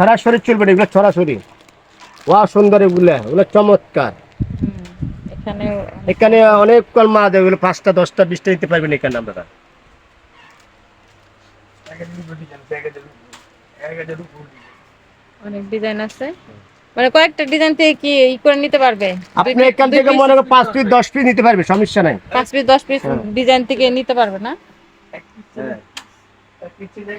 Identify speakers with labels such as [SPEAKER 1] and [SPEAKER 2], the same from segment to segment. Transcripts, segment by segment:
[SPEAKER 1] সরাসরি চলবে না, এগুলো সরাসরি। ওয়া সুন্দর এগুলো এগুলো চমৎকার।
[SPEAKER 2] এখানে
[SPEAKER 1] এখানে অনেক কল মা দেবে এগুলো পাঁচটা দশটা বিশটা নিতে পারবেন এখানে আপনারা।
[SPEAKER 2] অনেক ডিজাইন আছে। মানে কয়েকটা ডিজাইন থেকে কি ই করে নিতে পারবে?
[SPEAKER 1] আপনি এখান থেকে মনে করেন পাঁচ পিস দশ পিস নিতে পারবে সমস্যা নাই।
[SPEAKER 2] পাঁচ পিস দশ পিস ডিজাইন থেকে নিতে পারবে না?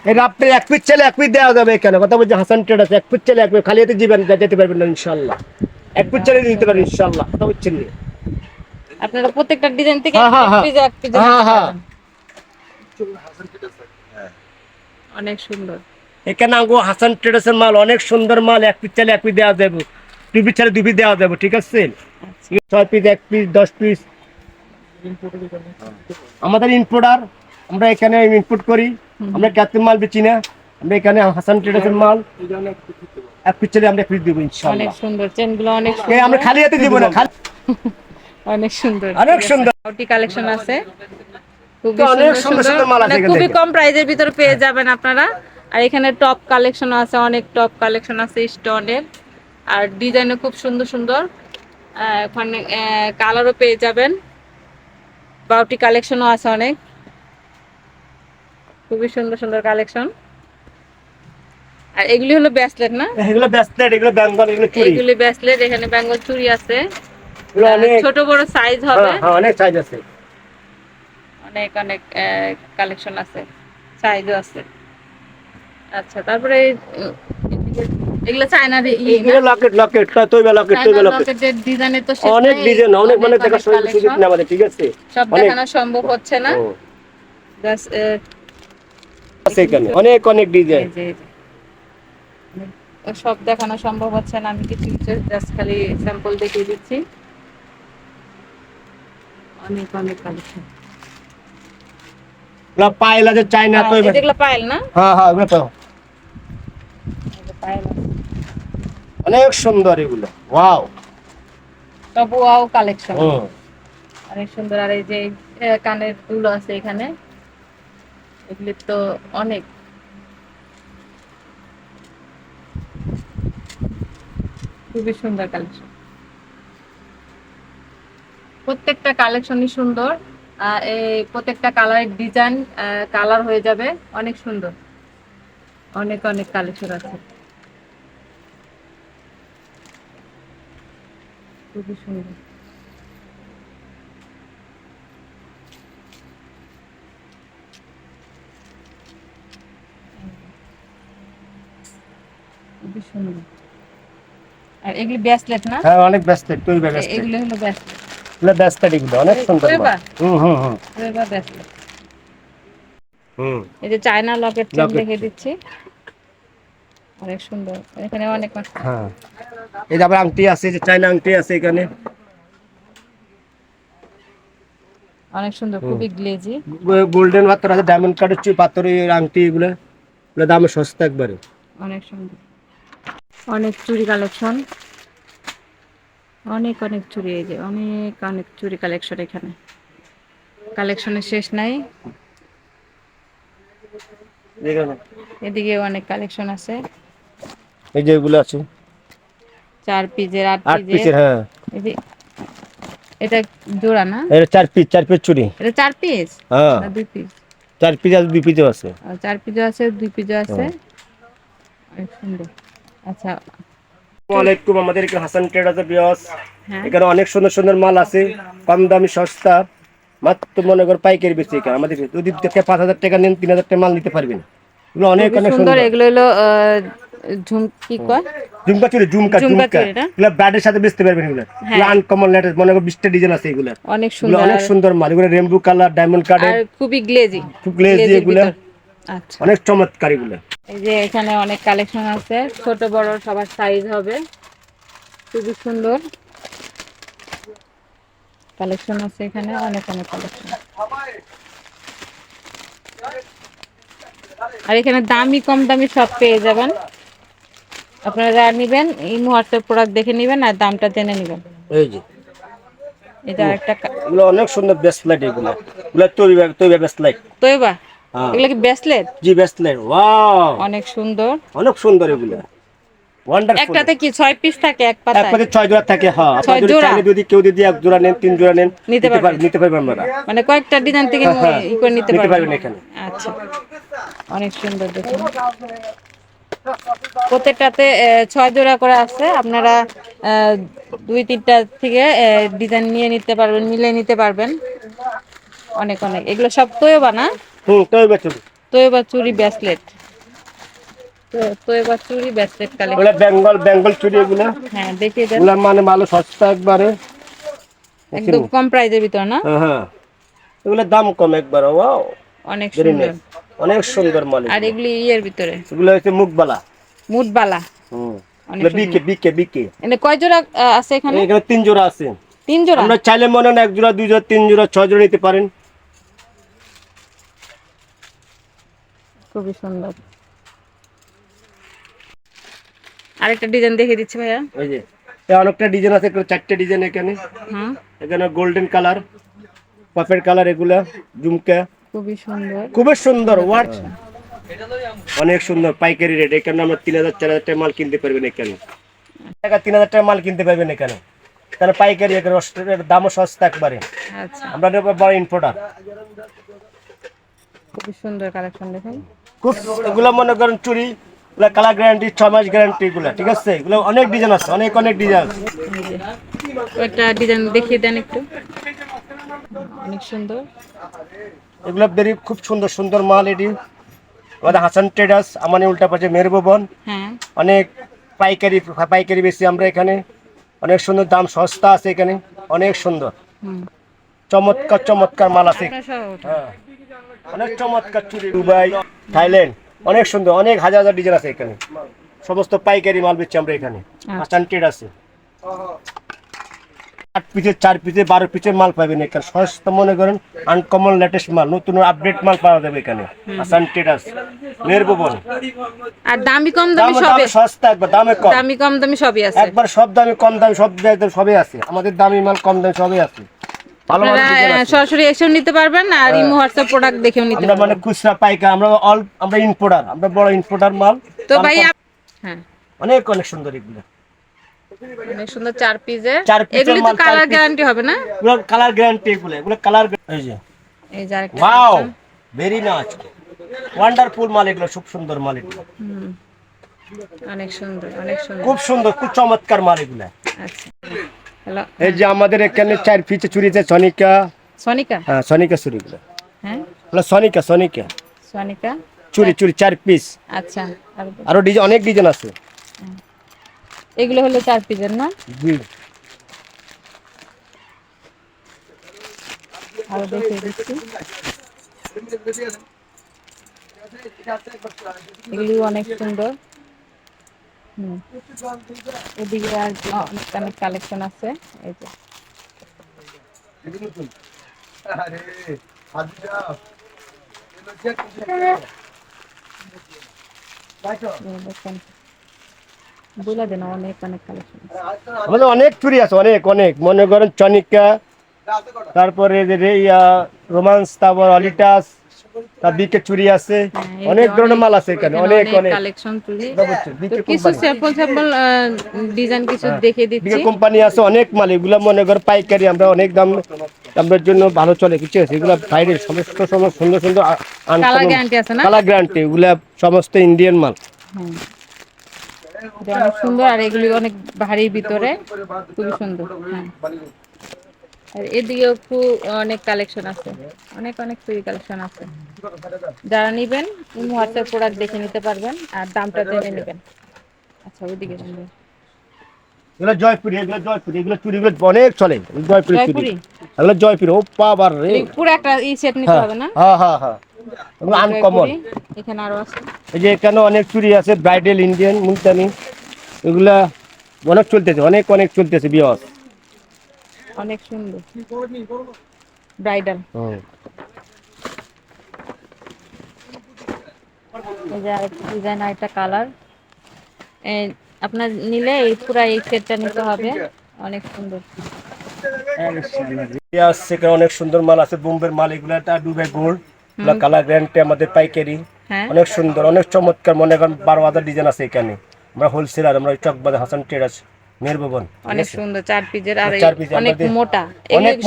[SPEAKER 1] এটা আপনি এক পিস চাইলে এক পিস দেওয়া যাবে এখানে। কথা বলছি হাসান ট্রেড আছে এক পিস চাইলে এক পিস খালি এতে যাবেন যেতে পারবেন না ইনশাল্লাহ এক পিস চাইলে নিতে পারবেন ইনশাল্লাহ কথা বলছেন না।
[SPEAKER 2] আপনারা প্রত্যেকটা ডিজাইন থেকে
[SPEAKER 1] হ্যাঁ, হ্যাঁ,
[SPEAKER 2] এক
[SPEAKER 1] হ্যাঁ।
[SPEAKER 2] পিস এক পিস
[SPEAKER 1] হ্যাঁ, হ্যাঁ।
[SPEAKER 2] অনেক সুন্দর।
[SPEAKER 1] এখানে আগো হাসান ট্রেডার্সের মাল অনেক সুন্দর মাল এক পিস চাইলে এক পিস দেওয়া যাবে। দুই পিস চাইলে দুই পিস দেওয়া যাবে ঠিক আছে? ছয় পিস এক পিস দশ পিস আমাদের ইনপুটার আমরা এখানে ইনপুট করি। আমরা ক্যাপ্টেন মাল বেচি না। আমরা এখানে হাসান ট্রেডার্সের মাল। এক চাইলে আমরা পিস দেবো
[SPEAKER 2] অনেক
[SPEAKER 1] ইনশাল্লাহ
[SPEAKER 2] সুন্দর। চেনগুলো অনেক
[SPEAKER 1] এ, আমরা
[SPEAKER 2] সুন্দর।
[SPEAKER 1] খালি হাতে দিব না খালি
[SPEAKER 2] অনেক সুন্দর।
[SPEAKER 1] অনেক সুন্দর।
[SPEAKER 2] আউটি কালেকশন আছে। খুবই
[SPEAKER 1] অনেক
[SPEAKER 2] সুন্দর
[SPEAKER 1] সুন্দর
[SPEAKER 2] সুন্দর
[SPEAKER 1] সুন্দর মাল আছে
[SPEAKER 2] খুবই কম প্রাইজের ভিতরে পেয়ে যাবেন আপনারা। আর এখানে টপ কালেকশন আছে অনেক টপ কালেকশন আছে স্টোনের আর ডিজাইনও খুব সুন্দর সুন্দর। এখানে কালারও পেয়ে যাবেন। বাউটি কালেকশনও আছে অনেক। খুবই সুন্দর সুন্দর কালেকশন আর এগুলি হলো ব্যাসলেট না?
[SPEAKER 1] এগুলো ব্যাসলেট এগুলো বেঙ্গল এগুলো চুরি
[SPEAKER 2] এইগুলি ব্যাসলেট এখানে বেঙ্গল চুরি আছে।
[SPEAKER 1] এগুলো
[SPEAKER 2] ছোট বড় সাইজ হবে।
[SPEAKER 1] হ্যাঁ, হ্যাঁ, অনেক সাইজ আছে।
[SPEAKER 2] অনেক অনেক কালেকশন আছে। সাইজও আছে। আচ্ছা তারপরে এগুলো চায়নার
[SPEAKER 1] এগুলো লকেট লকেট তৈবা লকেট তৈবা লকেট
[SPEAKER 2] লকেটের ডিজাইনের তো
[SPEAKER 1] অনেক ডিজাইন অনেক মানে দেখা সুযোগ। নেই আমাদের ঠিক আছে?
[SPEAKER 2] সব দেখানো সম্ভব হচ্ছে না। আহ,
[SPEAKER 1] আছে এখানে। অনেক অনেক ডিজাইন
[SPEAKER 2] সব দেখানো সম্ভব হচ্ছে না আমি কিছু কিছু জাস্ট খালি স্যাম্পল দেখিয়ে দিচ্ছি। অনেক অনেক কালেকশন
[SPEAKER 1] পায়েল আছে চাইনা তৈবা
[SPEAKER 2] যেগুলো পায়েল না?
[SPEAKER 1] হ্যাঁ হ্যাঁ এগুলো তো।
[SPEAKER 2] পায়েল
[SPEAKER 1] অনেক সুন্দর এগুলো। ওয়াও
[SPEAKER 2] সব ওয়াও কালেকশন অনেক সুন্দর। আর এই যে কানের দুল আছে এখানে। এগুলি তো অনেক। খুবই সুন্দর কালেকশন প্রত্যেকটা কালেকশনই সুন্দর এই প্রত্যেকটা কালারের ডিজাইন কালার হয়ে যাবে। অনেক সুন্দর। অনেক অনেক কালেকশন আছে। খুবই সুন্দর। খুবই সুন্দর আর এগুলি ব্যাসলেট না?
[SPEAKER 1] হ্যাঁ অনেক ব্যাসলেট ব্যাসলেট
[SPEAKER 2] এগুলো হলো ব্যাসলেট
[SPEAKER 1] এগুলো ব্যাসলেট এগুলো অনেক সুন্দর হুম হুম হুম।
[SPEAKER 2] এবার ব্যাসলেট
[SPEAKER 1] হুম।
[SPEAKER 2] এই যে চায়না লকেট চেন দেখে দিচ্ছি। অনেক সুন্দর। এখানে অনেক
[SPEAKER 1] হ্যাঁ। এই যে আবার আংটি আছে যে চাইনা আংটি আছে এখানে।
[SPEAKER 2] অনেক সুন্দর খুবই গ্লেজি
[SPEAKER 1] গোল্ডেন পাথর আছে ডায়মন্ড কাটের পাথরের আংটি এগুলো। এগুলো দামে সস্তা একবারে।
[SPEAKER 2] অনেক সুন্দর। অনেক চুরি কালেকশন। অনেক অনেক চুড়ি এই যে অনেক অনেক চুরি কালেকশন এখানে। কালেকশনের শেষ নাই। এদিকে অনেক কালেকশন আছে।
[SPEAKER 1] এই যে এগুলো আছে।
[SPEAKER 2] চার পিসের আট পিসের।
[SPEAKER 1] হ্যাঁ।
[SPEAKER 2] এটা জোড়া না?
[SPEAKER 1] এটা চার পিস চার পিস চুরি।
[SPEAKER 2] এটা চার পিস?
[SPEAKER 1] হ্যাঁ।
[SPEAKER 2] দুই পিস?
[SPEAKER 1] চার পিস আর দুই পিসও আছে।
[SPEAKER 2] চার পিজো আছে দুই পিজো আছে। অনেক সুন্দর। আচ্ছা।
[SPEAKER 1] ওয়ালাইকুম আমাদের এখানে হাসান ট্রেড আছে বিয়স।
[SPEAKER 2] হ্যাঁ।
[SPEAKER 1] এখানে অনেক সুন্দর সুন্দর মাল আছে কম দামি সস্তা মাত্র মনে কর পাইকারি বেশি এখানে। আমাদের যদি পাঁচ হাজার টাকা নেন তিন হাজার টাকা মাল নিতে পারবেন এগুলো অনেক অনেক
[SPEAKER 2] সুন্দর এগুলো হলো আহ, ঝুম কয়?
[SPEAKER 1] ঝুমকা চুরি ঝুমকা
[SPEAKER 2] ঝুমকা
[SPEAKER 1] ঝুমকা? এগুলো ব্যাডের সাথে বেচতে পারবেন এগুলো।
[SPEAKER 2] হ্যাঁ।
[SPEAKER 1] আনকমন লেটেস্ট মনে কর বিশটা ডিজাইন আছে এগুলো।
[SPEAKER 2] অনেক সুন্দর
[SPEAKER 1] অনেক সুন্দর। মাল। এগুলো রেমবু কালার ডায়মন্ড কার্ডের
[SPEAKER 2] খুবই গ্লেজি
[SPEAKER 1] খুব গ্লেজি এগুলো। অনেক চমৎকার এগুলো
[SPEAKER 2] এই যে এখানে অনেক কালেকশন আছে ছোট বড় সবার সাইজ হবে। খুবই সুন্দর। কালেকশন আছে এখানে অনেক অনেক কালেকশন। আর এখানে দামি কম দামি সব পেয়ে যাবেন। আপনারা যা নেবেন এই হোয়াটসঅ্যাপ প্রোডাক্ট দেখে নেবেন আর দামটা জেনে নেবেন।
[SPEAKER 1] এই যে।
[SPEAKER 2] এটা একটা
[SPEAKER 1] এগুলো অনেক সুন্দর বেস্ট লাইট এগুলো। এগুলো তৈরি তৈরি বেস্ট লাইট
[SPEAKER 2] তৈবা? এগুলো কি ব্রেসলেট
[SPEAKER 1] জি বেস্ট লাইট ওয়াও
[SPEAKER 2] অনেক সুন্দর।
[SPEAKER 1] অনেক সুন্দর এগুলো। ওয়ান্ডারফুল
[SPEAKER 2] একটাতে কি ছয় পিস থাকে এক
[SPEAKER 1] এক
[SPEAKER 2] পাতায়?
[SPEAKER 1] পাশে ছয় জোড়া থাকে হ্যাঁ।
[SPEAKER 2] ছয় জোড়া?
[SPEAKER 1] যদি কেউ যদি এক জোড়া নেন তিন জোড়া নেন
[SPEAKER 2] নিতে পারবেন।
[SPEAKER 1] নিতে পারবেন আমরা
[SPEAKER 2] মানে কয়েকটা ডিজাইন থেকে
[SPEAKER 1] হ্যাঁ,
[SPEAKER 2] ই করে নিতে
[SPEAKER 1] নিতে
[SPEAKER 2] পারবেন।
[SPEAKER 1] এখানে।
[SPEAKER 2] আচ্ছা। অনেক সুন্দর দেখুন। প্রত্যেকটাতে ছয় জোড়া করে আছে। আপনারা দুই তিনটা থেকে ডিজাইন নিয়ে নিতে পারবেন মিলে নিতে পারবেন। অনেক অনেক। এগুলো সব তোয়বা না?
[SPEAKER 1] হুম তাই বেচুন
[SPEAKER 2] তোয়বা চুরি ব্রেসলেট তোয়বা চুরি ব্রেসলেট কালেকশন
[SPEAKER 1] ওগুলা বেঙ্গল বেঙ্গল চুরি এগুলা।
[SPEAKER 2] হ্যাঁ দেখিয়ে দেন।
[SPEAKER 1] এগুলা মানে ভালো সস্তা একবারে।
[SPEAKER 2] একদম কম প্রাইজের ভিতর না?
[SPEAKER 1] হ্যাঁ হ্যাঁ। এগুলা দাম কম একবার ওয়াও।
[SPEAKER 2] অনেক সুন্দর।
[SPEAKER 1] নাইস অনেক সুন্দর মাল
[SPEAKER 2] আর এগুলি। ইয়ের ভিতরে।
[SPEAKER 1] এগুলো হচ্ছে মুখবালা
[SPEAKER 2] মুটবালা
[SPEAKER 1] হুম। বিকে বিকে বিকে।
[SPEAKER 2] এনে কয় জোড়া আছে এখানে?
[SPEAKER 1] এখানে তিন জোড়া আছে।
[SPEAKER 2] তিন জোড়া?
[SPEAKER 1] আমরা চাইলে মনে হয় এক জোড়া দুই জোড়া তিন জোড়া ছয় জোড়া নিতে পারেন।
[SPEAKER 2] খুবই সুন্দর। আরেকটা ডিজাইন দেখিয়ে দিচ্ছি ভাইয়া।
[SPEAKER 1] ওই যে অনেকটা ডিজাইন আছে চারটে ডিজাইন এখানে।
[SPEAKER 2] হুম।
[SPEAKER 1] এখানে গোল্ডেন কালার পাপের কালার এগুলা ঝুমকা।
[SPEAKER 2] খুবই সুন্দর।
[SPEAKER 1] খুবই সুন্দর ওয়াচ অনেক সুন্দর পাইকারি রেট এখানে আমরা তিন হাজার চার হাজার টাকা মাল কিনতে পারবেন এখানে। টাকা তিন হাজার টাকা মাল কিনতে পারবেন এখানে। কারণ পাইকারি এখানে রস্টের দামও সস্তা একবারে।
[SPEAKER 2] আচ্ছা।
[SPEAKER 1] আমরা নেব বড় ইম্পোর্টার
[SPEAKER 2] খুবই সুন্দর কালেকশন দেখুন।
[SPEAKER 1] খুব এগুলো মনে করেন চুরি এগুলো কালার গ্যারান্টি ছ মাস গ্যারান্টি এগুলো ঠিক আছে? এগুলো অনেক ডিজাইন আছে অনেক অনেক ডিজাইন আছে।
[SPEAKER 2] এই ডিজাইন দেখিয়ে দেন একটু। অনেক সুন্দর।
[SPEAKER 1] এগুলো বেরি খুব সুন্দর সুন্দর মাল এটি। আমাদের হাসান ট্রেডার্স আমাদের উল্টা পাশে
[SPEAKER 2] হ্যাঁ।
[SPEAKER 1] অনেক পাইকারি পাইকারি বেশি আমরা এখানে। অনেক সুন্দর দাম সস্তা আছে এখানে অনেক সুন্দর। চমৎকার চমৎকার মাল আছে। হ্যাঁ। অনেক চমৎকার চুরি। দুবাই। থাইল্যান্ড অনেক সুন্দর অনেক হাজার হাজার ডিজাইন আছে এখানে। সমস্ত পাইকারি মাল বেচছি আমরা এখানে। ট্রেড আছে। আট পিসের চার পিসে বারো পিসের মাল পাবেন এখানে। সস্তা মনে করেন আনকমন লেটেস্ট মাল নতুন আপডেট মাল পাওয়া যাবে এখানে। হাসান ট্রেডার্স মেহের ভবন
[SPEAKER 2] আর দামি কম
[SPEAKER 1] দামি
[SPEAKER 2] সবে
[SPEAKER 1] সস্তা একবার দামে কম।
[SPEAKER 2] দামি কম দামি সবই আছে।
[SPEAKER 1] একবার সব দামি কম দামি সব একদম সবই আছে। আমাদের দামি মাল কম দামি সবই আছে।
[SPEAKER 2] সরাসরি এসেও নিতে পারবেন আর ইমো হোয়াটসঅ্যাপ প্রোডাক্ট দেখেও নিতে
[SPEAKER 1] আমরা মানে খুচরা পাইকার আমরা অল আমরা ইম্পোর্টার আমরা বড় ইম্পোর্টার মাল।
[SPEAKER 2] তো ভাই হ্যাঁ।
[SPEAKER 1] অনেক অনেক সুন্দর এগুলো।
[SPEAKER 2] অনেক সুন্দর চার
[SPEAKER 1] এর।
[SPEAKER 2] তো কালার গ্যারান্টি হবে না?
[SPEAKER 1] এগুলো কালার গ্যারান্টি এগুলো এগুলো কালার এই যে।
[SPEAKER 2] এই যে আরেকটা
[SPEAKER 1] ওয়াও ভেরি নাচ ওয়ান্ডারফুল মাল এগুলো খুব সুন্দর মাল এগুলো।
[SPEAKER 2] অনেক সুন্দর অনেক সুন্দর।
[SPEAKER 1] খুব সুন্দর খুব চমৎকার মাল এগুলো।
[SPEAKER 2] আচ্ছা।
[SPEAKER 1] এই যে আমাদের এখানে চার পিচে চুরিতে সনিকা।
[SPEAKER 2] সনিকা?
[SPEAKER 1] হ্যাঁ সনিকা চুরিগুলো
[SPEAKER 2] হ্যাঁ।
[SPEAKER 1] সনিকা সনিকা।
[SPEAKER 2] সনিকা?
[SPEAKER 1] চুরি চুরি চার পিস।
[SPEAKER 2] আচ্ছা
[SPEAKER 1] আরও ডিজাইন অনেক ডিজাইন আছে।
[SPEAKER 2] এগুলো হলো চার পিসের না?
[SPEAKER 1] জি।
[SPEAKER 2] আরও দেখিয়ে দিচ্ছি। এগুলি অনেক সুন্দর। এদিকে আর অনেক অনেক কালেকশন আছে এই যে। দেখেন। বলে দেন অনেক অনেক কালেকশন
[SPEAKER 1] আমাদের অনেক চুরি আছে অনেক অনেক। মনে করেন চনিকা তারপরে রোমান্স তারপর অলিটাস বিকে চুরি আছে। অনেক ধরনের মাল আছে এখানে অনেক অনেক
[SPEAKER 2] কালেকশন কিছু স্যাম্পল স্যাম্পল ডিজাইন কিছু দেখিয়ে
[SPEAKER 1] বিকে
[SPEAKER 2] দিচ্ছি।
[SPEAKER 1] কোম্পানি আছে অনেক মাল এগুলো মনে করেন পাইকারি আমরা অনেক দাম দামের জন্য ভালো চলে কিছু আছে এগুলো বাইরের সমস্ত সমস্ত সুন্দর সুন্দর
[SPEAKER 2] কালার গ্যারান্টি আছে না?
[SPEAKER 1] গ্যারান্টি এগুলা সমস্ত ইন্ডিয়ান মাল।
[SPEAKER 2] অনেক সুন্দর আর এগুলি অনেক ভারী ভিতরে খুবই সুন্দর হ্যাঁ। আর এদিকেও খুব অনেক কালেকশন আছে। অনেক অনেক ফ্রি কালেকশন আছে। যারা নিবেন হোয়াটসঅ্যাপ প্রোডাক্ট দেখে নিতে পারবেন আর দামটা জেনে নেবেন। আচ্ছা ওইদিকে যান।
[SPEAKER 1] এগুলো জয়পুরি এগুলো জয়পুরি এগুলো চুরিগুলো অনেক চলে। জয়পুরি চুরি এগুলো জয়পুরি ও পাবার রে।
[SPEAKER 2] পুরো একটা ই সেট নিতে হবে না?
[SPEAKER 1] হ্যাঁ হ্যাঁ হ্যাঁ। এগুলো আনকমন
[SPEAKER 2] জয়পুরি, এখানে আরও আছে।
[SPEAKER 1] এই যে এখানে অনেক চুরি আছে ব্রাইডাল ইন্ডিয়ান মুলতানি। এগুলা অনেক চলতেছে অনেক অনেক চলতেছে বিয়াস
[SPEAKER 2] অনেক সুন্দর। ব্রাইডাল। Design colour. আপনার নিলে এই পুরা এই সেটটা নিতে হবে। অনেক সুন্দর।
[SPEAKER 1] অনেক সুন্দর মাল আছে বোম্বের মাল এগুলা ডুবে গোল্ড কালার গ্যারান্টি আমাদের পাইকারি।
[SPEAKER 2] হ্যাঁ।
[SPEAKER 1] অনেক সুন্দর অনেক চমৎকার। মনে করেন বারো হাজার ডিজাইন আছে এখানে। আমরা হোলসেলার আমরা চকবাজার হাসান ট্রেডার্স মেহের ভবন
[SPEAKER 2] অনেক সুন্দর চার পিজের আর অনেক মোটা।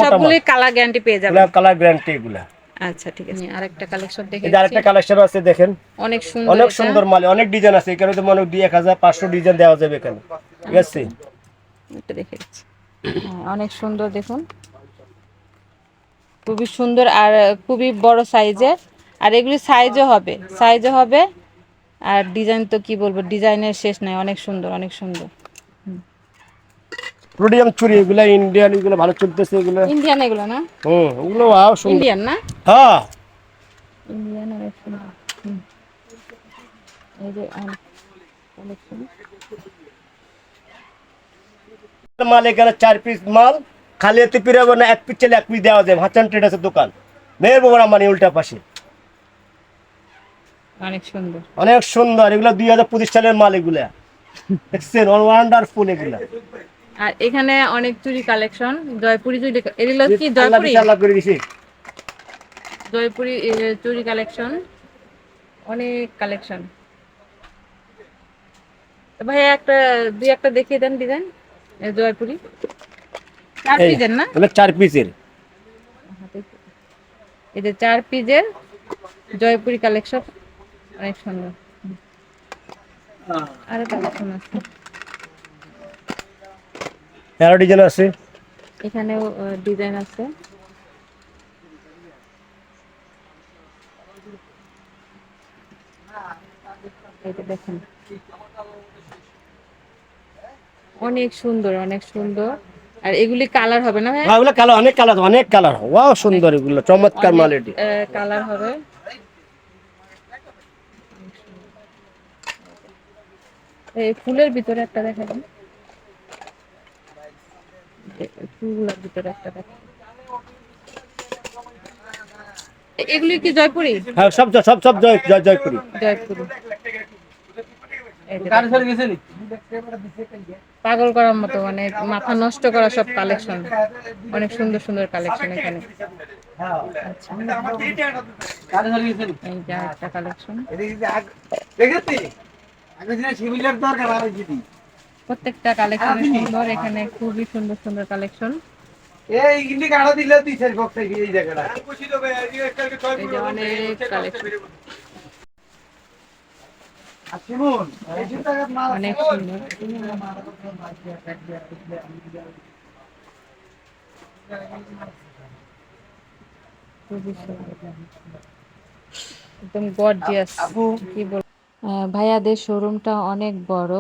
[SPEAKER 2] সবগুলোই কালার গ্যারান্টি পেয়ে যাবেন।
[SPEAKER 1] কালার গ্যারান্টি এগুলা।
[SPEAKER 2] আচ্ছা ঠিক আছে। আরেকটা কালেকশন দেখে
[SPEAKER 1] এই আরেকটা কালেকশন আছে দেখেন।
[SPEAKER 2] অনেক সুন্দর
[SPEAKER 1] অনেক সুন্দর মাল অনেক ডিজাইন আছে। এখানে তো মনে হয় দুই এক হাজার পাঁচশো ডিজাইন দেওয়া যাবে এখানে। ঠিক আছে?
[SPEAKER 2] এটা দেখে অনেক সুন্দর দেখুন। খুবই সুন্দর আর খুবই বড় সাইজের। আর এগুলি সাইজও হবে। সাইজও হবে। আর ডিজাইন তো কি বলব ডিজাইনের শেষ নাই। অনেক সুন্দর অনেক সুন্দর।
[SPEAKER 1] প্রোডিয়াম চুরি এগুলা ইন্ডিয়ান এগুলো ভালো চলতেছে এগুলো।
[SPEAKER 2] ইন্ডিয়ান এগুলো না?
[SPEAKER 1] হুম এগুলো ওয়াও সুন্দর।
[SPEAKER 2] ইন্ডিয়ান না?
[SPEAKER 1] হ্যাঁ।
[SPEAKER 2] ইন্ডিয়ান অনেক সুন্দর এই যে collection।
[SPEAKER 1] মাল এখানে চার পিস মাল খালি এতে পিরাবো না এক পিস চাইলে এক পিস দেওয়া যায় হাসান ট্রেডার্সের দোকান। মেয়ের বোমরা মানে উল্টা পাশে।
[SPEAKER 2] অনেক সুন্দর।
[SPEAKER 1] অনেক সুন্দর এগুলো দুই হাজার পঁচিশ সালের মাল এগুলা। দেখছেন ওয়ান্ডারফুল এগুলা।
[SPEAKER 2] আর এখানে অনেক চুরি কালেকশন জয়পুরি চুরি এগুলো কি জয়পুরি?
[SPEAKER 1] দিছে, করে দিছি।
[SPEAKER 2] জয়পুরি চুরি কালেকশন অনেক কালেকশন। ভাই একটা দুই একটা দেখিয়ে দেন ডিজাইন জয়পুরি। চার পিসের না?
[SPEAKER 1] চার পিসের।
[SPEAKER 2] এই যে চার পিসের জয়পুরি কালেকশন অনেক সুন্দর। আরও কালেকশন আছে।
[SPEAKER 1] আরও ডিজাইন আছে?
[SPEAKER 2] এখানেও ডিজাইন আছে। দেখেন। অনেক সুন্দর অনেক সুন্দর। আর এগুলি কালার হবে না
[SPEAKER 1] হ্যাঁ এগুলো কালার অনেক কালার অনেক কালার ওয়াও সুন্দর এগুলো চমৎকার মাল এটি
[SPEAKER 2] কালার হবে। এই ফুলের ভিতরে একটা দেখাবেন ভিতরে একটা এগুলি কি জয়পুরি?
[SPEAKER 1] হ্যাঁ সব সব সব জয় জয় জয়পুরি।
[SPEAKER 2] জয়পুরি। পাগল করার মতো মানে মাথা নষ্ট করা সব কালেকশন অনেক সুন্দর সুন্দর কালেকশন এখানে। আচ্ছা। এই একটা কালেকশন প্রত্যেকটা কালেকশন সুন্দর এখানে খুবই সুন্দর সুন্দর কালেকশন এই যে অনেক সুন্দর। একদম গর্জিয়াস কি বল ভাইয়াদের শোরুমটা অনেক বড়।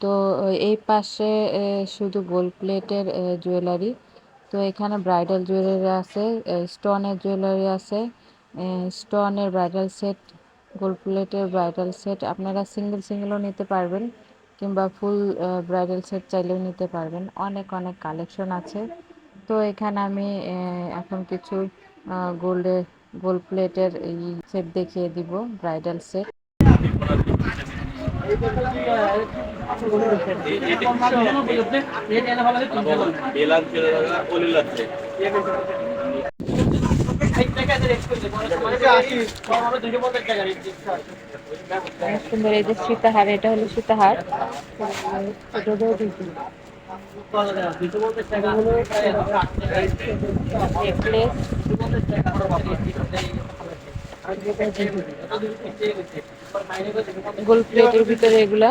[SPEAKER 2] তো এই পাশে শুধু গোল্ড প্লেটের জুয়েলারি তো, এখানে ব্রাইডাল জুয়েলারি আছে স্টোনের জুয়েলারি আছে স্টোনের ব্রাইডাল সেট গোল্ড প্লেটের ব্রাইডাল সেট আপনারা সিঙ্গেল সিঙ্গেলও নিতে পারবেন, কিংবা ফুল ব্রাইডাল সেট চাইলেও নিতে পারবেন। অনেক অনেক কালেকশন আছে। তো, এখানে আমি এখন কিছু গোল্ডের গোল্ড প্লেটের সেট দেখিয়ে দিব ব্রাইডাল সেট সুন্দর এই যে সীতাহার এটা হলো সীতাহার। গোল প্লেটের ভিতরে এগুলা।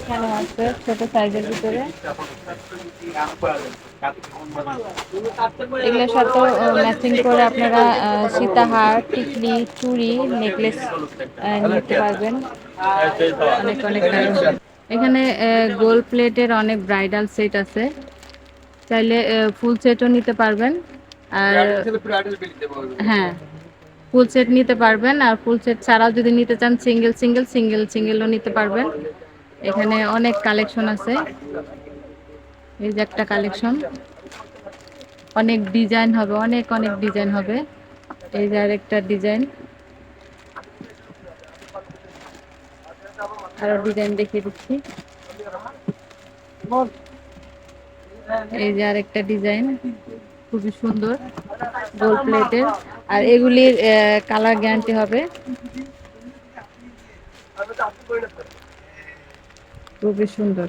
[SPEAKER 2] এখানে আছে ছোট সাইজের ভিতরে। এগুলোর সাথে ম্যাচিং করে আপনারা সীতাহার টিকলি চুড়ি নেকলেস নিতে পারবেন। অনেক অনেক। এখানে গোল প্লেটের অনেক ব্রাইডাল সেট আছে। চাইলে ফুল সেটও নিতে পারবেন। আর হ্যাঁ। ফুল সেট নিতে পারবেন আর ফুল সেট ছাড়াও যদি নিতে চান সিঙ্গেল সিঙ্গেল সিঙ্গেল, সিঙ্গেলও নিতে পারবেন। এখানে অনেক কালেকশন আছে। এই যে একটা কালেকশন। অনেক ডিজাইন হবে, অনেক অনেক ডিজাইন হবে। এই যে আরেকটা ডিজাইন। আরও ডিজাইন দেখিয়ে দিচ্ছি। এই যে আরেকটা ডিজাইন। খুবই সুন্দর গোল প্লেটের। আর এগুলির কালার গ্যারান্টি হবে। খুবই সুন্দর।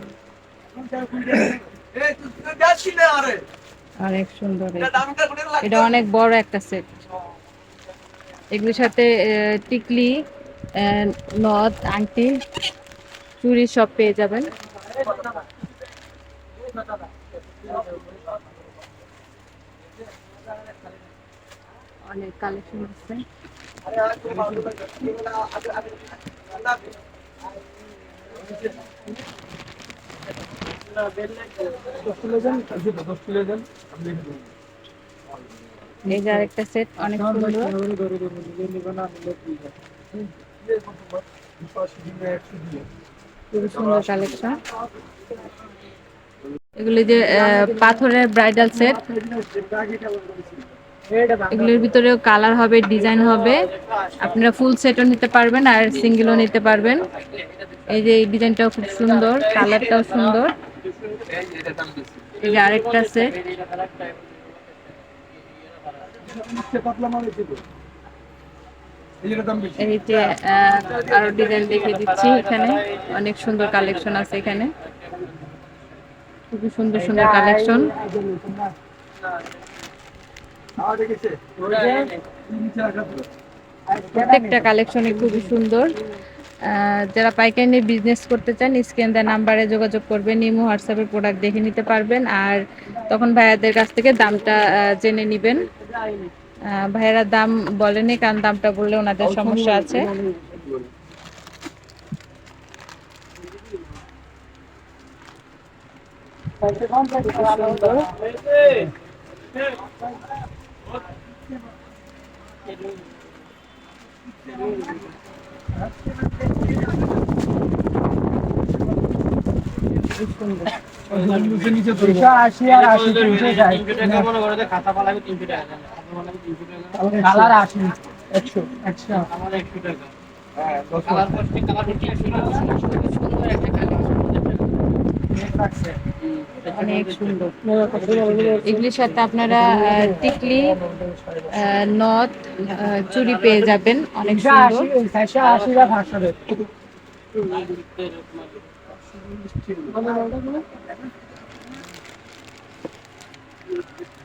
[SPEAKER 2] অনেক সুন্দর এটা। অনেক বড় একটা সেট এগুলির সাথে টিকলি নথ, আংটি, চুড়ি সব পেয়ে যাবেন। অনেক কালেকশন আছে। আরেকটা সেট অনেক সুন্দর। সুন্দর কালেকশন এগুলি যে পাথরের ব্রাইডাল সেট এগুলির ভিতরেও কালার হবে ডিজাইন হবে। আপনারা ফুল সেটও নিতে পারবেন আর সিঙ্গেলও নিতে পারবেন। এই যে এই ডিজাইনটাও খুব সুন্দর কালারটাও সুন্দর। এই যে আরেকটা সেট এই যে আরও ডিজাইন দেখিয়ে দিচ্ছি এখানে। অনেক সুন্দর কালেকশন আছে এখানে। খুবই সুন্দর সুন্দর কালেকশন প্রত্যেকটা কালেকশনে খুবই সুন্দর। যারা পাইকারি নিয়ে বিজনেস করতে চান স্ক্রিন দেওয়া নাম্বারে যোগাযোগ করবেন ইমো হোয়াটসঅ্যাপে প্রোডাক্ট দেখে নিতে পারবেন। আর তখন ভাইয়াদের কাছ থেকে দামটা জেনে নেবেন। ভাইয়েরা দাম বলেনি, কারণ দামটা বললে ওনাদের সমস্যা আছে। এগুলির সাথে আপনারা টিকলি নথ চুড়ি পেয়ে যাবেন। অনেক সুন্দর
[SPEAKER 3] চারশো আশি বা পাঁচশো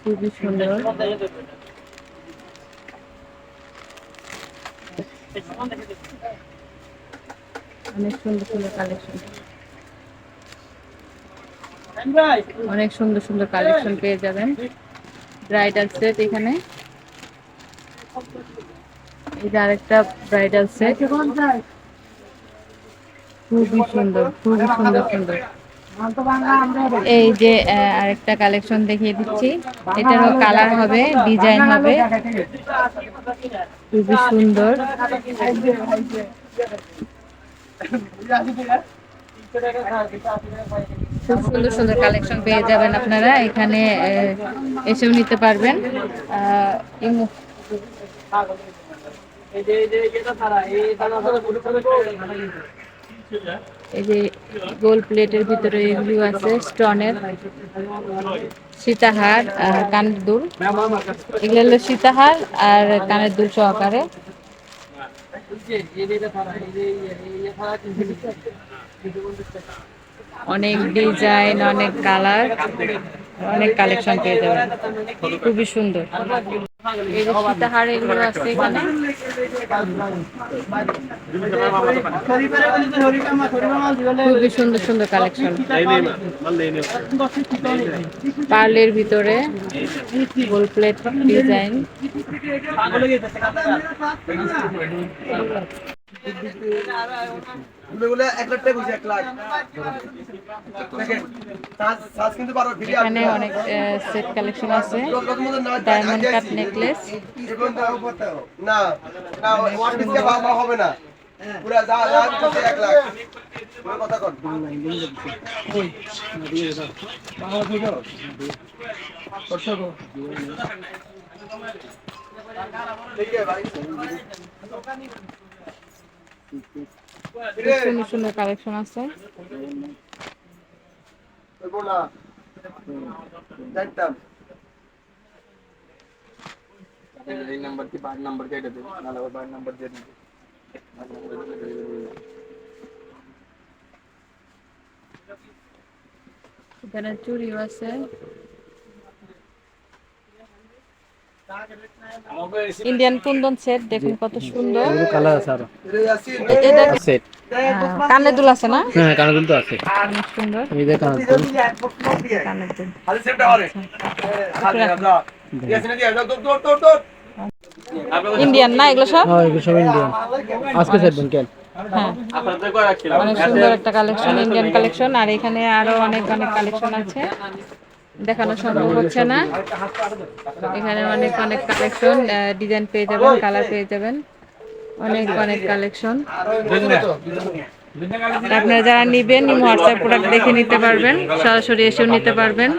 [SPEAKER 2] খুবই সুন্দর অনেক সুন্দর সুন্দর কালেকশন অনেক সুন্দর সুন্দর কালেকশন পেয়ে যাবেন। ব্রাইডাল সেট এখানে। এই যে আরেকটা ব্রাইডাল সেট। খুবই সুন্দর খুবই সুন্দর সুন্দর এই যে আরেকটা কালেকশন দেখিয়ে দিচ্ছি এটারও কালার হবে ডিজাইন হবে খুবই সুন্দর খুব সুন্দর সুন্দর কালেকশন পেয়ে যাবেন আপনারা এখানে এসেও নিতে পারবেন আহ, গোল প্লেটের ভিতরে এগুলো আছে, স্টোনের সীতাহার আর কানের দুল। এগুলো হলো সীতাহার আর কানের দুল সহকারে। অনেক ডিজাইন, অনেক কালার, অনেক কালেকশন পেয়ে যাবেন। খুবই সুন্দর। এই যে সীতাহার এগুলো আছে এখানে। খুবই সুন্দর সুন্দর কালেকশন পার্লের ভিতরে গোল প্লেট ডিজাইন এখানে অনেক সেট কালেকশন আছে। ডায়মন্ড কাট নেকলেস
[SPEAKER 1] না না ওয়ান পিস বাবা হবে না। পুরা যা যা দিচ্ছে এক লাখ। পুরো কথা কর
[SPEAKER 2] খুব সুন্দর সুন্দর কালেকশন আছে।
[SPEAKER 3] এই নাম্বার কি বাড়ি নাম্বার কেটে দেবে নাহলে আবার বাড়ি নাম্বার দিয়ে দিবে।
[SPEAKER 2] এখানে চুড়িও আছে। ইন্ডিয়ান কুন্দন সেট দেখুন কত সুন্দর।
[SPEAKER 3] কালার আছে
[SPEAKER 2] আরও। এটা
[SPEAKER 3] সেট
[SPEAKER 2] কানের দুল আছে না?
[SPEAKER 3] হ্যাঁ কানের দুল তো আছে।
[SPEAKER 2] অনেক সুন্দর।
[SPEAKER 3] এই যে কানের দুল।
[SPEAKER 2] কানের দুল। ইন্ডিয়ান না এগুলো সব?
[SPEAKER 3] হ্যাঁ এগুলো সব ইন্ডিয়ান আজকে সেট দেন কেন?
[SPEAKER 2] হ্যাঁ। অনেক সুন্দর একটা কালেকশন ইন্ডিয়ান কালেকশন আর এখানে আরও অনেক অনেক কালেকশন আছে। দেখানো সম্ভব হচ্ছে না। এখানে অনেক অনেক কালেকশন ডিজাইন পেয়ে যাবেন কালার পেয়ে যাবেন। অনেক অনেক কালেকশন আপনারা যারা নিবেন হোয়াটসঅ্যাপ প্রোডাক্ট দেখে নিতে পারবেন সরাসরি এসেও নিতে পারবেন।